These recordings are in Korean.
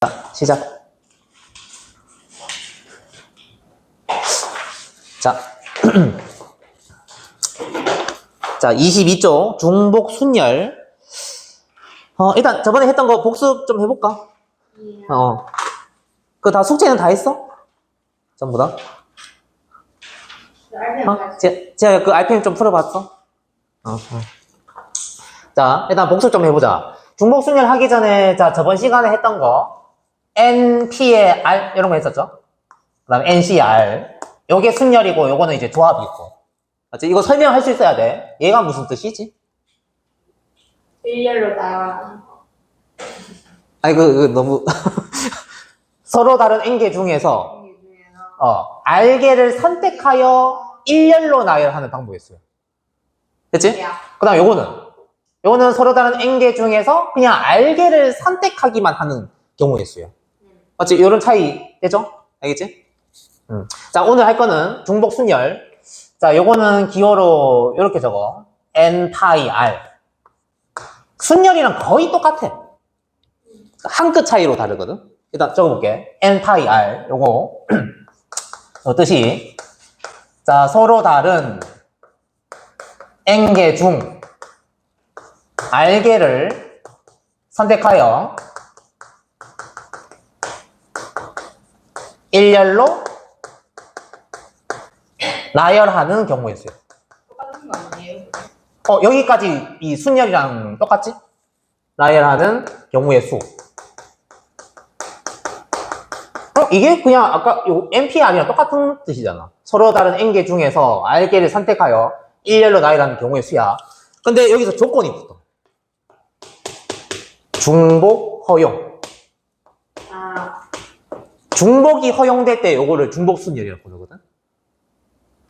자, 시작. 자. 자, 22조 중복 순열. 어, 일단 저번에 했던 거 복습 좀 해볼까? 어. 그다 숙제는 다 했어? 전부 다? 어? 제, 제가 그 RPM 좀 풀어봤어? 어, 어. 자, 일단 복습 좀 해보자. 중복 순열 하기 전에, 자, 저번 시간에 했던 거, NP의 R, 이런 거 했었죠? 그 다음에 NC의 R. 요게 순열이고, 요거는 이제 조합이 있고. 맞지? 이거 설명할 수 있어야 돼. 얘가 무슨 뜻이지? 일렬로 나와. 아니, 그, 그 너무. 서로 다른 N개 중에서, 어, R개를 선택하여 일렬로 나열하는 방법이었어요. 됐지? 그 다음 요거는 요거는 서로 다른 n개 중에서 그냥 R개를 선택하기만 하는 경우였어요. 맞지? 이런 차이 되죠? 알겠지? 음. 자 오늘 할 거는 중복 순열. 자 요거는 기호로 이렇게 적어. N 파이 r. 순열이랑 거의 똑같아. 한 끗 차이로 다르거든? 일단 적어볼게. N 파이 r. 요거. 어, 뜻이. 자 서로 다른 n개 중 R개를 선택하여 일렬로 나열하는 경우였어요. 똑같은 거 아니에요? 어, 여기까지 이 순열이랑 똑같지? 나열하는 경우의 수. 어, 이게 그냥 아까 요 NPR이랑 똑같은 뜻이잖아. 서로 다른 N개 중에서 R개를 선택하여 일렬로 나열하는 경우의 수야. 근데 여기서 조건이 붙어. 중복 허용. 아, 중복이 허용될 때 요거를 중복 순열이라고 부르거든.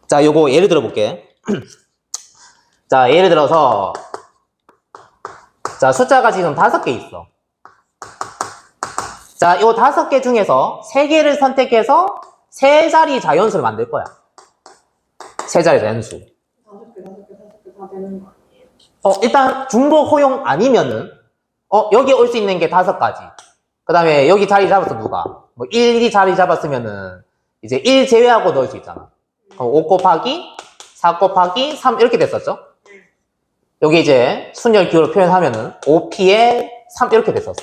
자, 요거 예를 들어 볼게. 자, 예를 들어서 자, 숫자가 지금 다섯 개 있어. 자, 요 다섯 개 중에서 세 개를 선택해서 세 자리 자연수를 만들 거야. 세 자리 자연수. 어, 일단 중복 허용 아니면은 어, 여기 올 수 있는 게 다섯 가지. 그 다음에 여기 자리 잡았어, 누가? 뭐 1, 2 자리 잡았으면은 이제 1 제외하고 넣을 수 있잖아. 그럼 5 곱하기 4 곱하기 3 이렇게 됐었죠? 여기 이제 순열 기호로 표현하면은 5p에 3 이렇게 됐었어.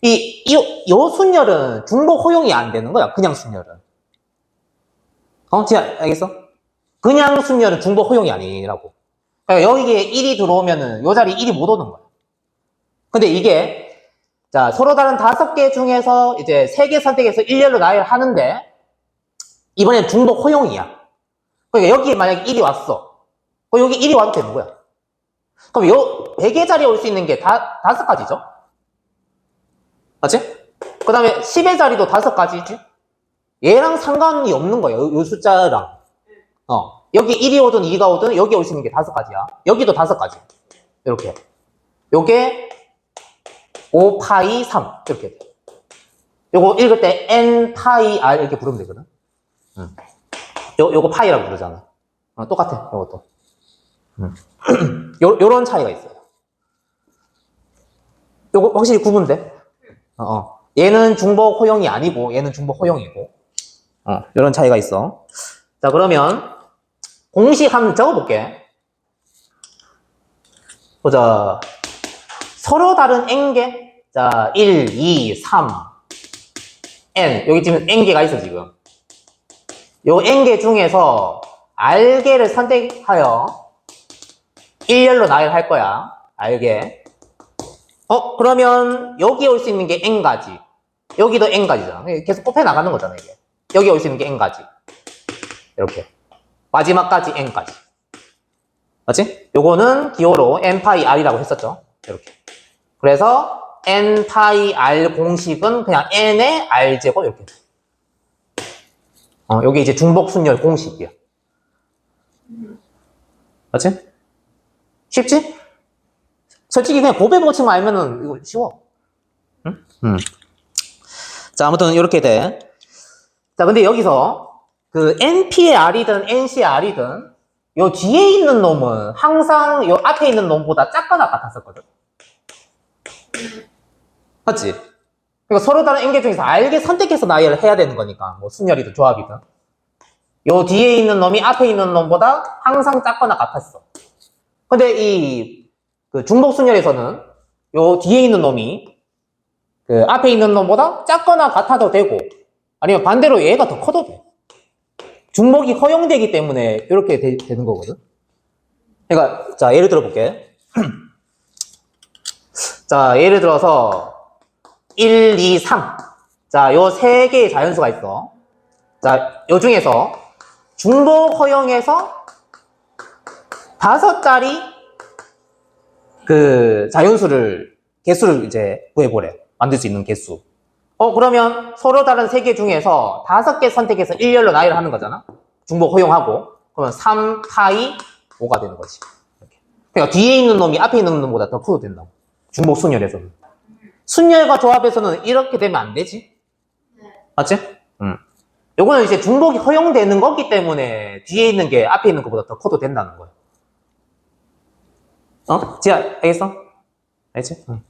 이, 이, 요 순열은 중복 허용이 안 되는 거야, 그냥 순열은. 어, 지아, 알겠어? 그냥 순열은 중복 허용이 아니라고. 그러니까 여기에 1이 들어오면은 요 자리 1이 못 오는 거야. 근데 이게 자 서로 다른 다섯 개 중에서 이제 세 개 선택해서 일렬로 나열하는데 이번엔 중복 허용이야. 그러니까 여기에 만약에 1이 왔어. 그럼 여기 1이 와도 되는 거야. 그럼 요 100개 자리에 올 수 있는 게 다, 다섯 가지죠? 맞지? 그 다음에 10의 자리도 다섯 가지지? 얘랑 상관이 없는 거야, 요, 요 숫자랑. 어. 여기 1이 오든 2가 오든 여기 올 수 있는 게 다섯 가지야. 여기도 다섯 가지. 이렇게. 요게 5 파이 3 이렇게 돼. 요거 읽을 때 n 파이 r 이렇게 부르면 되거든. 응. 요 요거 파이라고 부르잖아. 어, 똑같아. 요것도. 응. 요 요런 차이가 있어요. 요거 확실히 구분돼. 어, 어. 얘는 중복 허용이 아니고 얘는 중복 허용이고. 어, 요런 차이가 있어. 자, 그러면 공식 한번 적어볼게. 보자. 서로 다른 n개. 자, 1, 2, 3, n. 여기 지금 n개가 있어, 지금. 요 n개 중에서 r개를 선택하여 일렬로 나열할 거야. r개. 어, 그러면 여기 올수 있는 게 n가지. 여기도 n가지잖아. 계속 곱해 나가는 거잖아, 이게. 여기 올수 있는 게 n가지. 이렇게. 마지막까지 n까지. 맞지? 요거는 기호로 n파이 r이라고 했었죠. 이렇게. 그래서 n파이 r 공식은 그냥 n의 r 제곱 이렇게. 돼. 어, 요게 이제 중복 순열 공식이야. 맞지? 쉽지? 솔직히 그냥 곱해 보치만 알면은 이거 쉬워. 응? 응. 자, 아무튼 이렇게 돼. 자, 근데 여기서 그 NP의 R이든 NC의 R이든 요 뒤에 있는 놈은 항상 요 앞에 있는 놈보다 작거나 같았었거든. 맞지? 그러니까 서로 다른 N개 중에서 알게 선택해서 나열을 해야 되는 거니까. 뭐 순열이든 조합이든. 요 뒤에 있는 놈이 앞에 있는 놈보다 항상 작거나 같았어. 근데 이, 그 중복 순열에서는 요 뒤에 있는 놈이 그 앞에 있는 놈보다 작거나 같아도 되고 아니면 반대로 얘가 더 커도 돼. 중복이 허용되기 때문에 이렇게 되, 는 거거든. 그러니까 자 예를 들어 볼게. 자 예를 들어서 1, 2, 3. 자 요 세 개의 자연수가 있어. 자 요 중에서 중복 허용해서 다섯 자리 그 자연수를 개수를 이제 구해보래. 만들 수 있는 개수. 어, 그러면 서로 다른 세 개 중에서 다섯 개 선택해서 일렬로 나열을 하는 거잖아? 중복 허용하고. 그러면 3, 파이, 5가 되는 거지. 그러니까 뒤에 있는 놈이 앞에 있는 놈보다 더 커도 된다고. 중복 순열에서는. 순열과 조합에서는 이렇게 되면 안 되지? 맞지? 응. 요거는 이제 중복이 허용되는 거기 때문에 뒤에 있는 게 앞에 있는 것보다 더 커도 된다는 거야. 어? 지아, 알겠어? 알겠지? 응.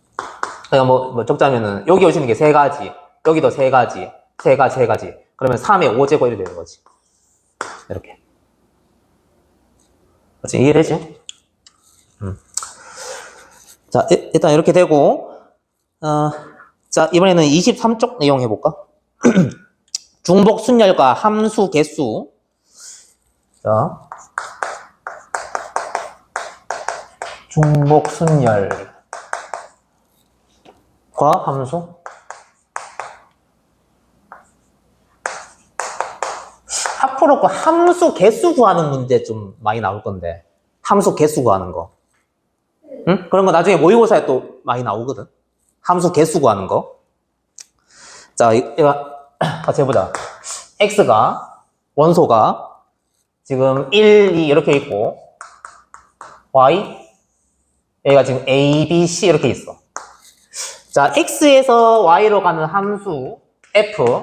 그러니까 뭐, 뭐 적자면은 여기 오시는 게 세 가지, 여기도 세 가지, 세 가지, 세 가지. 그러면 3에 5제곱 이렇게 되는 거지. 이렇게. 그렇지? 이해되지? 음. 자, 일- 일단 이렇게 되고, 어, 자, 이번에는 23쪽 내용 해볼까? 중복 순열과 함수 개수. 자. 중복 순열. 과 함수 앞으로 그 함수 개수 구하는 문제 좀 많이 나올 건데 함수 개수 구하는 거 응? 그런 거 나중에 모의고사에 또 많이 나오거든. 함수 개수 구하는 거 자 이거 같이 해보자. X가 원소가 지금 1, 2 이렇게 있고 y 얘가 지금 a, b, c 이렇게 있어. 자, x에서 y로 가는 함수 f.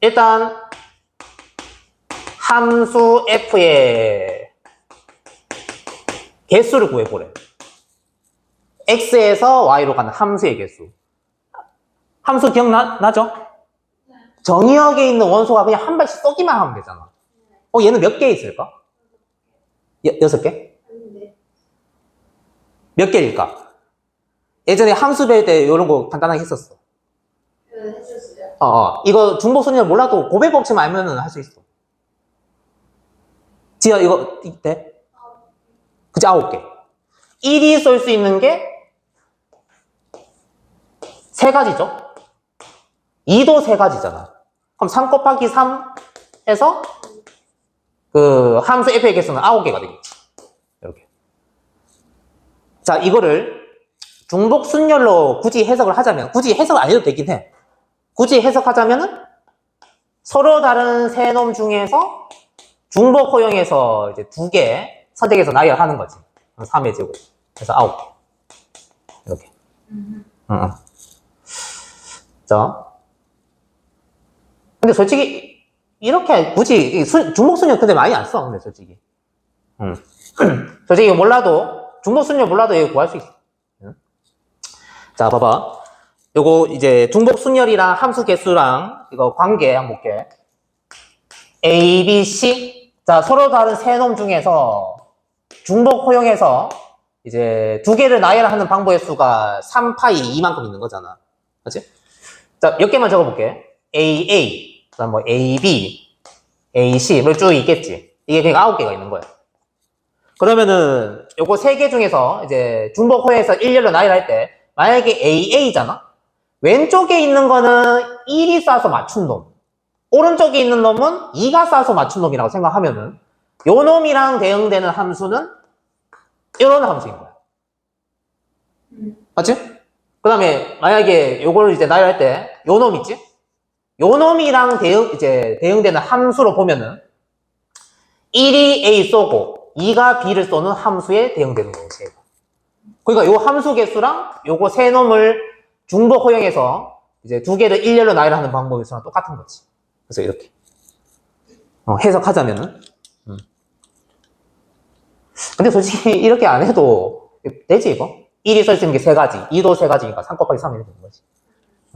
일단 함수 f의 개수를 구해보래. x에서 y로 가는 함수의 개수. 함수 기억나죠? 정의역에 있는 원소가 그냥 한 발씩 쏘기만 하면 되잖아. 어, 얘는 몇 개 있을까? 여, 여섯 개? 몇 개일까? 예전에 함수 배울 때 이런 거 간단하게 했었어. 어, 어. 이거 중복순열 몰라도 고백 법칙만 알면은 할 수 있어. 지아, 이거, 이- 돼? 아홉 개. 1이 쏠 수 있는 게 세 가지죠? 2도 세 가지잖아. 그럼 3 곱하기 3 해서 그 함수 f의 개수는 아홉 개가 되겠지. 이렇게. 자, 이거를 중복 순열로 굳이 해석을 하자면, 굳이 해석 안 해도 되긴 해. 굳이 해석하자면은 서로 다른 세 놈 중에서 중복 허용해서 이제 두 개 선택해서 나열하는 거지. 3의 제곱. 그래서 9개. 이렇게. 응, 응. 자. 근데 솔직히 이렇게 굳이 이 수- 중복 순열 근데 많이 안 써. 근데 솔직히. 응. 솔직히 이거 몰라도 중복 순열 몰라도 이거 구할 수 있어. 응? 자, 봐봐. 요거 이제 중복 순열이랑 함수 개수랑 이거 관계 한번 볼게. A, B, C. 자, 서로 다른 세 놈 중에서 중복 허용해서 이제 두 개를 나열하는 방법의 수가 3파이 2만큼 있는 거잖아. 그렇지? 자, 몇 개만 적어볼게. A, A. 그 다음 뭐 A, B, A, C. 뭐쭉 있겠지. 이게 그러니까 아홉 개가 있는 거야. 그러면은 요거 세 개 중에서 이제 중복 허용해서 일렬로 나열할 때 만약에 AA잖아? 왼쪽에 있는 거는 1이 쏴서 맞춘 놈. 오른쪽에 있는 놈은 2가 쏴서 맞춘 놈이라고 생각하면은 요 놈이랑 대응되는 함수는 이런 함수인 거야. 음. 맞지? 그 다음에 만약에 요거를 이제 나열할 때 요 놈 있지? 요 놈이랑 대응, 이제 대응되는 함수로 보면은 1이 A 쏘고 2가 B를 쏘는 함수에 대응되는 거지. 그러니까 요 함수 개수랑 요거 세 놈을 중복 허용해서 이제 두 개를 일렬로 나열하는 방법에서랑 똑같은 거지. 그래서 이렇게 어, 해석하자면은. 음. 근데 솔직히 이렇게 안 해도 되지 이거? 1이 써 있는 게 세 가지, 2도 세 가지니까 3 곱하기 3이 되는 거지.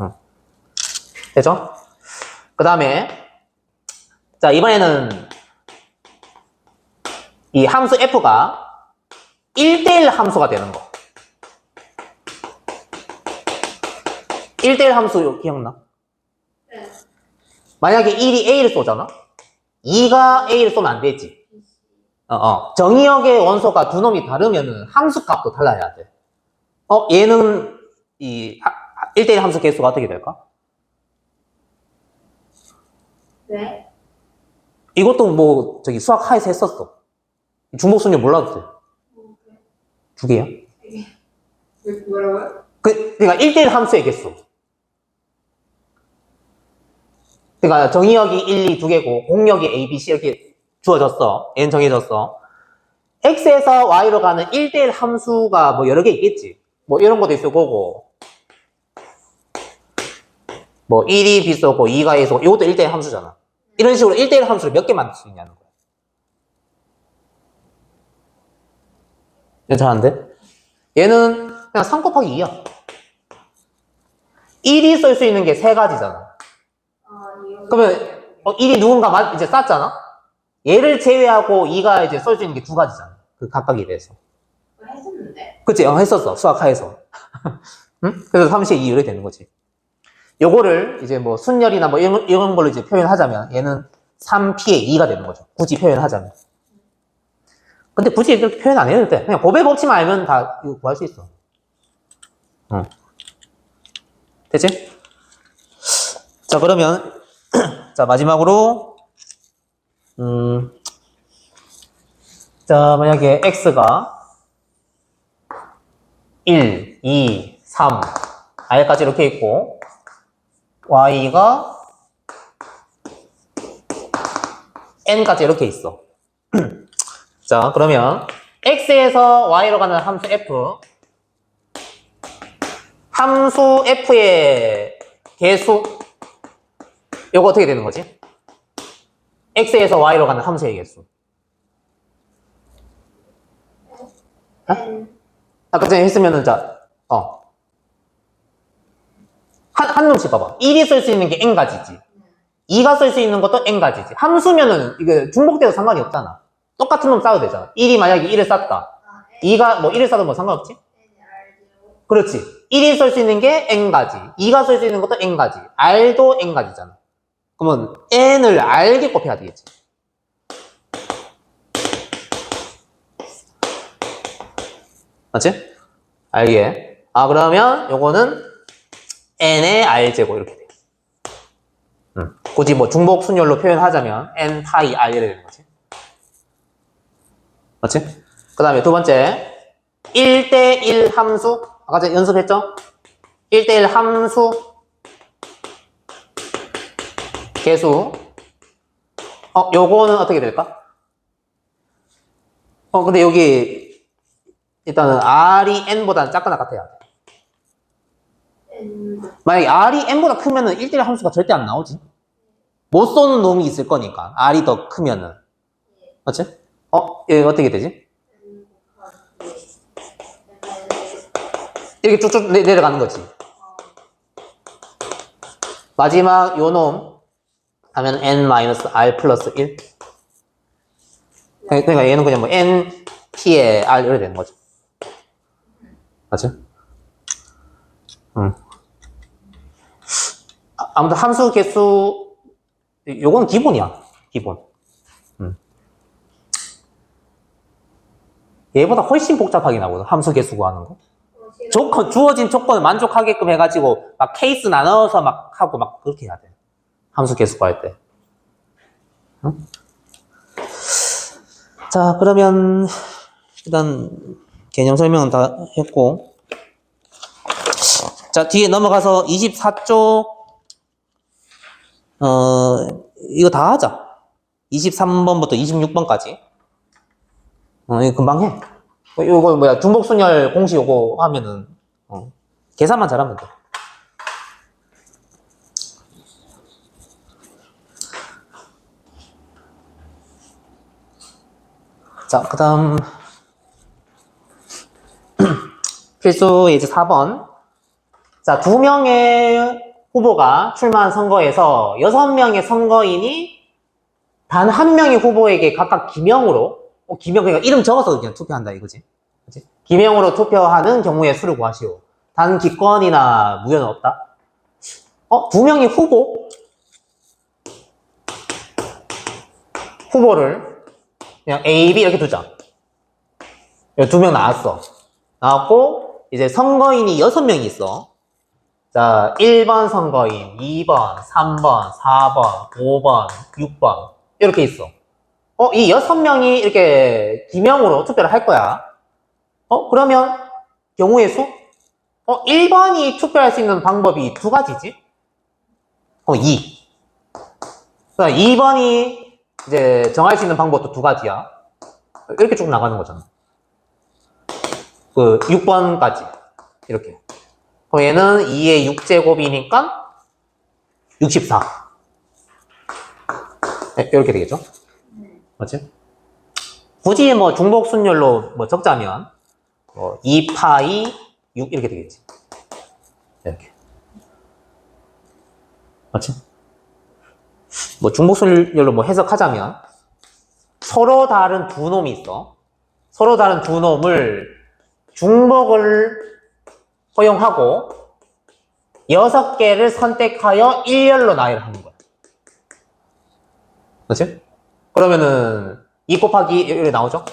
응. 되죠? 그 다음에, 자, 이번에는 이 함수 f가 1대1 함수가 되는 거. 1대1 함수 기억나? 네. 만약에 1이 A를 쏘잖아? 2가 A를 쏘면 안 되지. 어, 어. 정의역의 원소가 두 놈이 다르면은 함수 값도 달라야 돼. 어, 얘는 이 1대1 함수 개수가 어떻게 될까? 네. 이것도 뭐 저기 수학 하에서 했었어. 중복순위 몰라도 돼. 두 개야. 왜, 뭐라고요? 그, 그러니까 1대1 함수의 개수. 그러니까 정의역이 1, 2, 두 개고 공역이 A, B, C 이렇게 주어졌어. n 정해졌어. x에서 y로 가는 1대1 함수가 뭐 여러 개 있겠지. 뭐 이런 것도 있을 거고. 뭐 1이 B 쏘고 2가 A 쏘고 이것도 1대1 함수잖아. 이런 식으로 1대1 함수를 몇 개 만들 수 있냐는 거야. 괜찮은데? 얘는 그냥 3 곱하기 2야. 1이 쓸 수 있는 게세 가지잖아. 아, 이거. 그러면 어, 1이 누군가 마- 이제 쌌잖아? 얘를 제외하고 2가 이제 쓸수 있는 게 두 가지잖아. 그 각각에 대해서. 했었는데. 그치? 어, 했었어. 수학하에서. 응? 그래서 3시에 2 이렇게 되는 거지. 요거를 이제 뭐 순열이나 뭐 이런, 이런 걸로 이제 표현하자면 얘는 3p의 2가 되는 거죠. 굳이 표현하자면. 근데 굳이 이렇게 표현 안 해도 돼. 그냥 곱의 법칙만 알면 다 이거 구할 수 있어. 응. 됐지? 자, 그러면, 자, 마지막으로, 음, 자, 만약에 x가 1, 2, 3, r까지 이렇게 있고, y가 n까지 이렇게 있어. 자, 그러면 x에서 y로 가는 함수 f, 함수 f의 개수, 이거 어떻게 되는 거지? X에서 y로 가는 함수의 개수. N. 아까 전에 했으면은 자, 어. 한, 한 놈씩 봐봐. 1이 쓸 수 있는 게 n가지지. 2가 쓸 수 있는 것도 n가지지. 함수면은 이게 중복돼도 상관이 없잖아. 똑같은 놈 싸도 되잖아. 1이 만약에 1을 쌌다. 아, N. 2가 뭐 1을 싸도 뭐 상관없지? 그렇지. 1이 쓸 수 있는 게 n가지. 2가 쓸 수 있는 것도 n가지. r도 n가지잖아. 그러면 n을 r게 곱해야 되겠지. 맞지? r게. 아 그러면 요거는 n의 r제곱 이렇게 돼. 음. 굳이 뭐 중복 순열로 표현하자면 n 파이 r 이렇게 되는 거지. 맞지? 그 다음에 두 번째 1대1 함수 아까 전에 연습했죠? 1대1 함수 개수 어 요거는 어떻게 될까? 어 근데 여기 일단은 r이 n보다는 작거나 같아야 돼. 만약에 r이 n보다 크면은 1대1 함수가 절대 안 나오지 못 쏘는 놈이 있을 거니까 r이 더 크면은 맞지? 어? 이거 어떻게 되지? 이렇게 쭉쭉 내, 내려가는 거지 마지막 요놈 하면 n-r 플러스 1 그러니까 얘는 그냥 뭐 n p의 r 이렇게 되는 거죠 맞지? 응. 아, 아무튼 함수 개수 요건 기본이야 기본 음. 얘보다 훨씬 복잡하게 나거든 함수 개수 구하는 거 조건, 주어진 조건을 만족하게끔 해가지고, 막 케이스 나눠서 막 하고 막 그렇게 해야 돼. 함수 계수 구할 때. 응? 자, 그러면, 일단, 개념 설명은 다 했고. 자, 뒤에 넘어가서 24쪽, 어, 이거 다 하자. 23번부터 26번까지. 어, 이거 금방 해. 어, 요거 뭐야 중복순열 공식 요거 하면은 어, 계산만 잘하면 돼. 자, 그 다음 필수 이제 4번. 자, 두 명의 후보가 출마한 선거에서 6명의 선거인이 단 한 명의 후보에게 각각 기명으로, 어, 기명, 그러니까 이름 적어서 그냥 투표한다 이거지. 그치? 기명으로 투표하는 경우의 수를 구하시오. 단 기권이나 무효는 없다. 어, 두 명의 후보? 후보를 그냥 A, B 이렇게 두자. 두 명 나왔어. 나왔고, 이제 선거인이 여섯 명이 있어. 자, 1번 선거인, 2번, 3번, 4번, 5번, 6번. 이렇게 있어. 어, 이 여섯 명이 이렇게 기명으로 투표를 할 거야. 어, 그러면 경우의 수? 어, 1번이 투표할 수 있는 방법이 두 가지지? 어, 2. 그다음 2번이 이제 정할 수 있는 방법도 두 가지야. 이렇게 쭉 나가는 거잖아. 그 6번까지. 이렇게. 그럼 얘는 2의 6제곱이니까 64. 네, 이렇게 되겠죠? 맞지? 굳이 뭐 중복 순열로 뭐 적자면 뭐 2파이 6 이렇게 되겠지. 이렇게. 맞지? 뭐 중복 순열로 뭐 해석하자면 서로 다른 두 놈이 있어. 서로 다른 두 놈을 중복을 허용하고 여섯 개를 선택하여 일렬로 나열을 하는 거야. 그렇지? 그러면은 2 곱하기 이렇게 나오죠?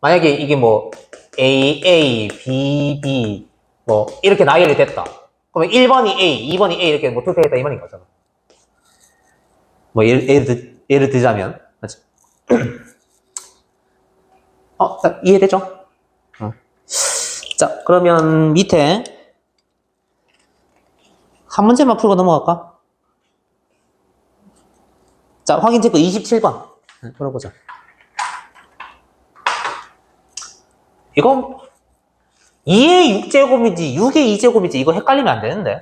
만약에 이게 뭐 A, A, B, B 뭐 이렇게 나열이 됐다. 그러면 1번이 A, 2번이 A 이렇게 뭐 투표했다 이 말인 거잖아. 뭐 예를, 예를, 들, 예를 들자면 맞지? 어, 자, 이해되죠? 어. 자, 그러면 밑에 한 문제만 풀고 넘어갈까? 자, 확인 체크 27번. 네, 풀어보자. 이건 2의 6제곱인지 6의 2제곱인지 이거 헷갈리면 안 되는데.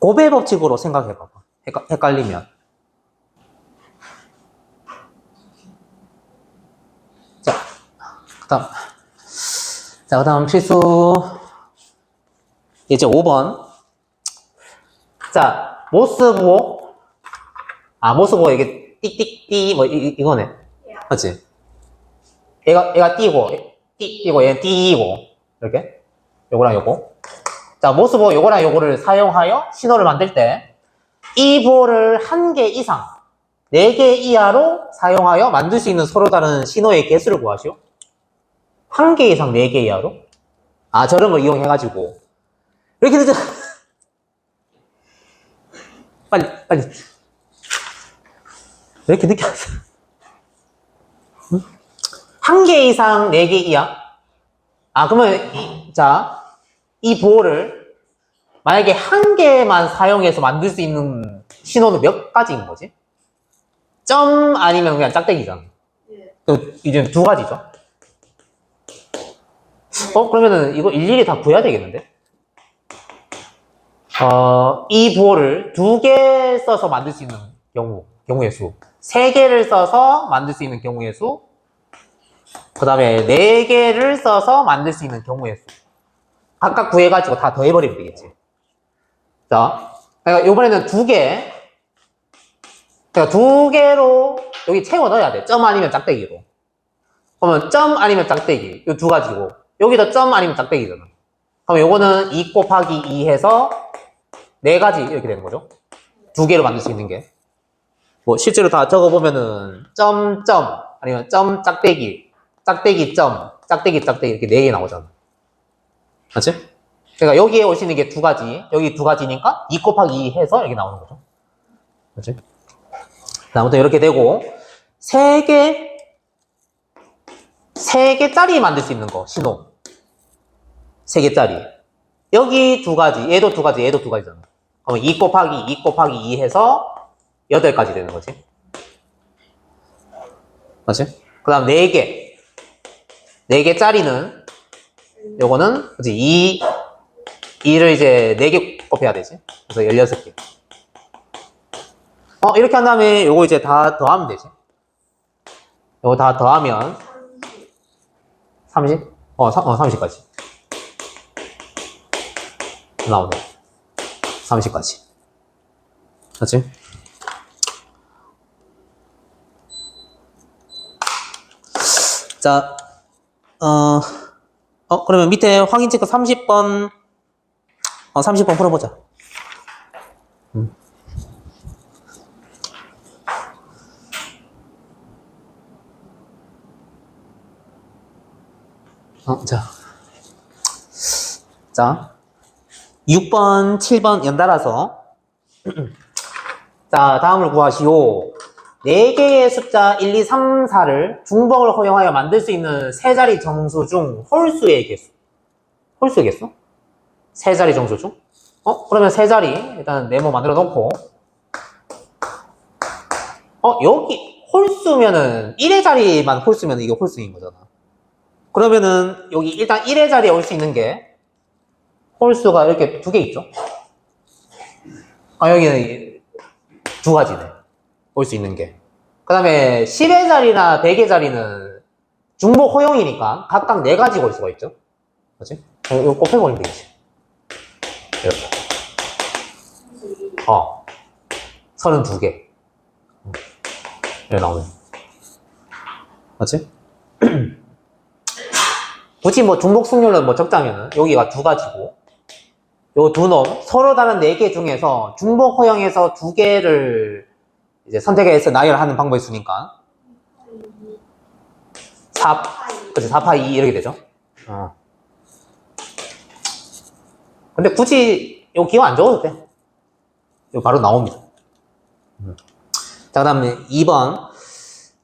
고배 법칙으로 생각해 봐봐. 헷갈- 헷갈리면. 자, 그 다음. 자, 그 다음 필수. 이제 5번. 자, 모스보. 아, 모스보 이게 띡띡띠, 뭐, 이, 이거네. 맞지? 얘가, 얘가 띠고, 띠, 띠고, 얘는 띠고. 이렇게. 요거랑 요거. 자, 모스보 요거랑 요거를 사용하여 신호를 만들 때, 이 부호를 한 개 이상, 네 개 이하로 사용하여 만들 수 있는 서로 다른 신호의 개수를 구하시오. 한 개 이상 네 개 이하로? 아, 저런 걸 이용해가지고. 이렇게 되죠. 빨리, 빨리. 왜 이렇게 늦게 왔어? 한개 이상 네 개 이하? 아, 그러면, 이, 자, 이 보호를 만약에 한 개만 사용해서 만들 수 있는 신호는 몇 가지인 거지? 점 아니면 그냥 짝대기잖아. 네. 그 이제 두 가지죠. 어, 그러면은 이거 일일이 다 구해야 되겠는데? 어, 이 부호를 두 개 써서 만들 수 있는 경우, 경우의 수. 세 개를 써서 만들 수 있는 경우의 수. 그 다음에 네 개를 써서 만들 수 있는 경우의 수. 각각 구해가지고 다 더해버리면 되겠지. 자, 그러니까 이번에는 두 개. 그러니까 두 개로 여기 채워 넣어야 돼. 점 아니면 짝대기로. 그러면 점 아니면 짝대기. 이두 가지고. 여기도 점 아니면 짝대기잖아. 그럼 요거는 2 곱하기 2 해서 네 가지 이렇게 되는 거죠. 두 개로 만들 수 있는 게. 뭐 실제로 다 적어보면은 점, 점, 아니면 점, 짝대기, 짝대기, 점, 짝대기, 짝대기 이렇게 네 개 나오잖아. 맞지? 그러니까 여기에 있는 게 두 가지, 여기 두 가지니까 2 곱하기 2 해서 이렇게 나오는 거죠. 맞지? 아무튼 이렇게 되고 세 개, 세 개짜리 만들 수 있는 거, 신호. 세 개짜리. 여기 두 가지, 얘도 두 가지, 얘도 두 가지잖아. 그럼 2 곱하기 2 곱하기 2 해서 8가지 되는 거지. 맞지? 그 다음 4개. 4개짜리는, 요거는, 그치, 2, 2를 이제 4개 곱해야 되지. 그래서 16개. 어, 이렇게 한 다음에 요거 이제 다 더하면 되지. 요거 다 더하면 30? 어, 3, 어 30까지. 나오네. 30까지. 맞지? 자, 어, 어, 그러면 밑에 확인 체크 30번, 어, 30번 풀어보자. 음. 어, 자. 자. 6번, 7번 연달아서. 자, 다음을 구하시오. 4개의 숫자 1, 2, 3, 4를 중복을 허용하여 만들 수 있는 세 자리 정수 중 홀수의 개수. 홀수의 개수? 세 자리 정수 중? 어? 그러면 세 자리 일단 네모 만들어 놓고 어? 여기 홀수면은 1의 자리만 홀수면 이게 홀수인 거잖아. 그러면은 여기 일단 1의 자리에 올 수 있는 게 홀수가 이렇게 두 개 있죠? 아 여기는 두 가지네. 올수 있는 게. 그 다음에 10의 자리나 100의 자리는 중복 허용이니까 각각 4가지가 올 수가 있죠. 그렇지? 이거 곱해버리면 되겠지. 이렇게. 어. 32개. 이렇게 나오네. 맞지? 굳이 뭐 중복 승률은 뭐 적자면은 여기가 두 가지고 요 두 놈 서로 다른 네 개 중에서 중복 허용해서 두 개를 이제 선택해서 나열하는 방법이 있으니까 4, 그치 4파 2 이렇게 되죠. 어. 근데 굳이 요 기호 안 적어도 돼. 요 바로 나옵니다. 음. 자, 그 다음에 2번.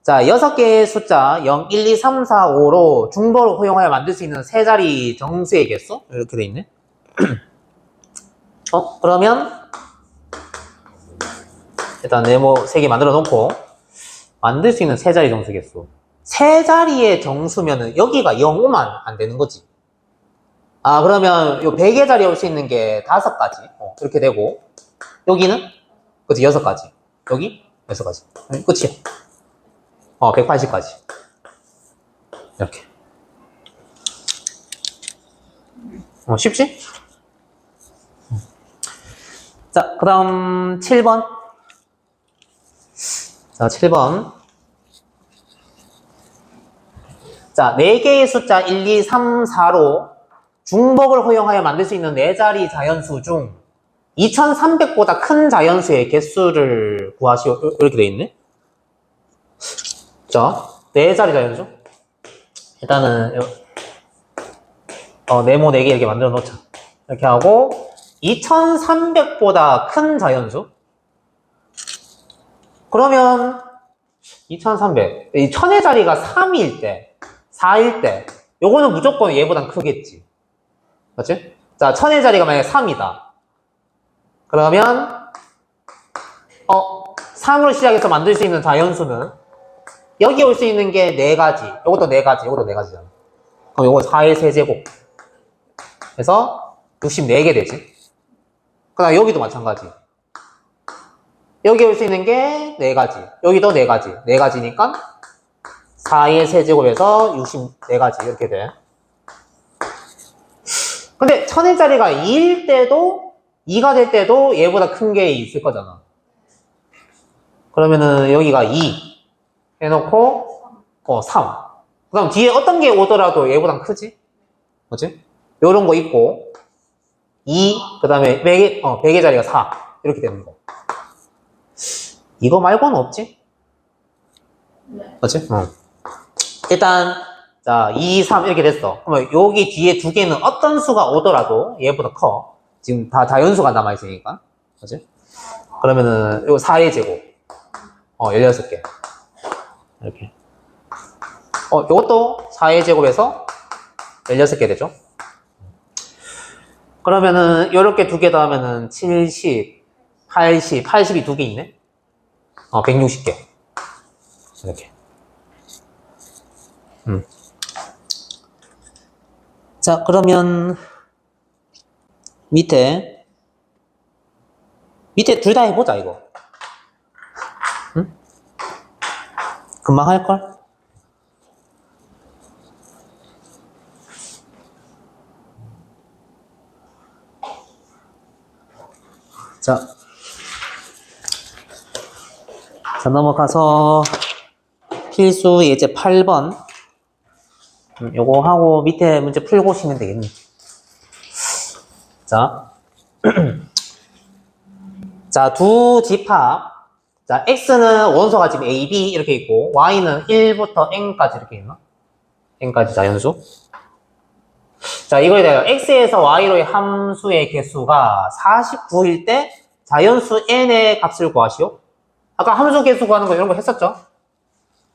자, 6개의 숫자 0, 1, 2, 3, 4, 5로 중복을 허용하여 만들 수 있는 세 자리 정수의 개수? 이렇게 돼 있네. 어, 그러면 일단 네모 3개 만들어 놓고 만들 수 있는 세 자리 정수 개수. 세 자리의 정수면은 여기가 0, 5만 안 되는 거지. 아, 그러면 요 100의 자리에 올수 있는 게 다섯 가지. 어, 이렇게 되고 여기는 그치 여섯 가지. 여기 여섯 가지. 네, 끝이야. 어, 180까지. 이렇게. 어, 쉽지? 자, 그 다음 7번. 자, 7번. 자, 4개의 숫자 1, 2, 3, 4로 중복을 허용하여 만들 수 있는 4자리 자연수 중 2300보다 큰 자연수의 개수를 구하시오. 이렇게 돼 있네. 자, 4자리 자연수. 일단은, 요- 어, 네모 4개 이렇게 만들어 놓자. 이렇게 하고, 2300보다 큰 자연수. 그러면, 2300. 이 천의 자리가 3일 때, 4일 때, 요거는 무조건 얘보단 크겠지. 맞지? 자, 천의 자리가 만약에 3이다. 그러면, 어, 3으로 시작해서 만들 수 있는 자연수는 여기 올 수 있는 게네 가지. 요것도 네 가지. 요것도 네 가지잖아. 그럼 요거 4의 세제곱. 그래서 64개 되지. 그 다음 여기도 마찬가지. 여기 올 수 있는 게네 가지. 여기도 네 가지. 네 가지니까 4의 세제곱에서 64가지 이렇게 돼. 근데 천의 자리가 2일 때도 2가 될 때도 얘보다 큰 게 있을 거잖아. 그러면은 여기가 2 해놓고 어 3. 그럼 뒤에 어떤 게 오더라도 얘보단 크지? 뭐지? 요런 거 있고 2, 그 다음에 100의, 어, 100의 자리가 4 이렇게 되는 거. 이거 말고는 없지? 네. 맞지? 어. 일단 자 2, 3 이렇게 됐어. 그러면 여기 뒤에 두 개는 어떤 수가 오더라도 얘보다 커. 지금 다 자연수가 남아있으니까. 맞지? 그러면은 요 4의 제곱. 어 16개. 이렇게. 어 요것도 4의 제곱에서 16개 되죠? 그러면은 요렇게 두 개 더하면은 70, 80, 80이 두 개 있네? 어 160개. 이렇게. 음. 자, 그러면 밑에 밑에 둘 다 해보자 이거. 응? 금방 할 걸? 자. 자, 넘어가서 필수 예제 8번. 음, 요거 하고 밑에 문제 풀고 오시면 되겠네. 자. 자, 두 집합. 자, x는 원소가 지금 a, b 이렇게 있고, y는 1부터 n까지 이렇게 있나? n까지 자연수. 자, 이거에 대하여 x에서 y로의 함수의 개수가 49일 때 자연수 n의 값을 구하시오. 아까 함수 개수 구하는 거 이런 거 했었죠?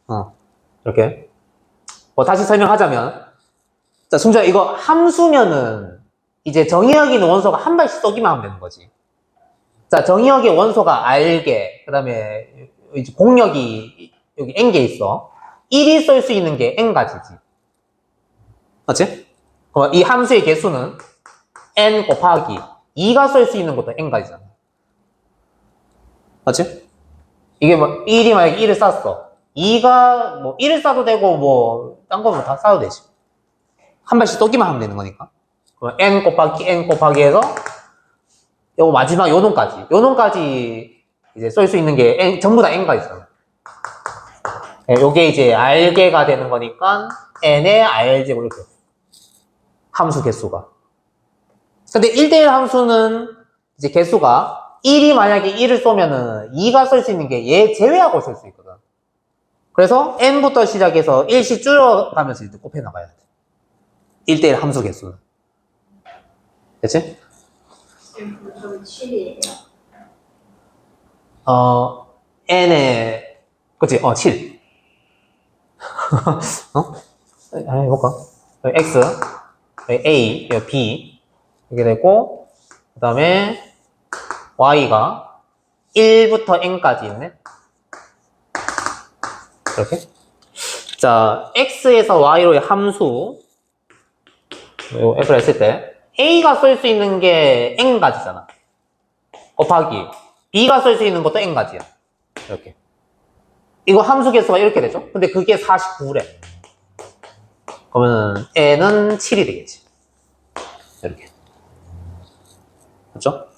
어, 이렇게. 뭐 다시 설명하자면, 자, 순자 이거 함수면은 이제 정의역 있는 원소가 한 발씩 쏘기만 하면 되는 거지. 자, 정의역의 원소가 R개, 그 다음에 이제 공력이 여기 N개 있어. 1이 쏠 수 있는 게 N가지지. 맞지? 그럼 이 함수의 개수는 N 곱하기 2가 쏠 수 있는 것도 N가지잖아. 맞지? 이게 뭐 1이 만약에 1을 쐈어. 2가 뭐 1을 쏴도 되고 뭐 딴 거면 다 쏴도 되지. 한 발씩 쏘기만 하면 되는 거니까. 그럼 N 곱하기 N 곱하기 해서 요거 마지막 요 놈까지. 요 놈까지 이제 쏠 수 있는 게 N, 전부 다 N가 있어요. 네, 요게 이제 R개가 되는 거니까 N의 R제곱 이렇게. 함수 개수가. 근데 1대1 함수는 이제 개수가 1이 만약에 1을 쏘면은 2가 쏠수 있는 게 얘 제외하고 쏠수 있거든. 그래서 n부터 시작해서 1씩 줄여가면서 이렇게 곱해 나가야 돼. 1대1 함수 개수는. 됐지? 지금 저기 7이에요. 어, n의, 그치, 어, 7. 어? 한번 해볼까? x, a, b, 이렇게 되고, 그 다음에 y가 1부터 n까지 있네. 이렇게. 자, x에서 y로의 함수, 이거 f를 했을 때, a가 쓸 수 있는 게 n가지잖아. 곱하기 b가 쓸 수 있는 것도 n가지야. 이렇게. 이거 함수 개수가 이렇게 되죠? 근데 그게 49래. 그러면 n은 7이 되겠지. 이렇게. 그렇죠?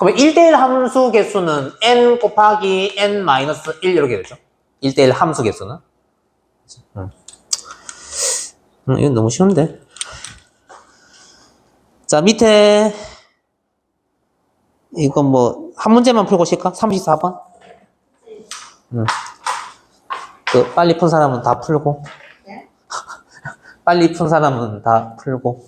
그러면 1대1 함수 개수는 n 곱하기 n-1 이렇게 되죠? 1대1 함수 개수는. 음. 음, 이건 너무 쉬운데. 자, 밑에 이건 뭐, 한 문제만 풀고 쉴까? 34번? 응. 그, 빨리 푼 사람은 다 풀고. 네? 빨리 푼 사람은 다 풀고.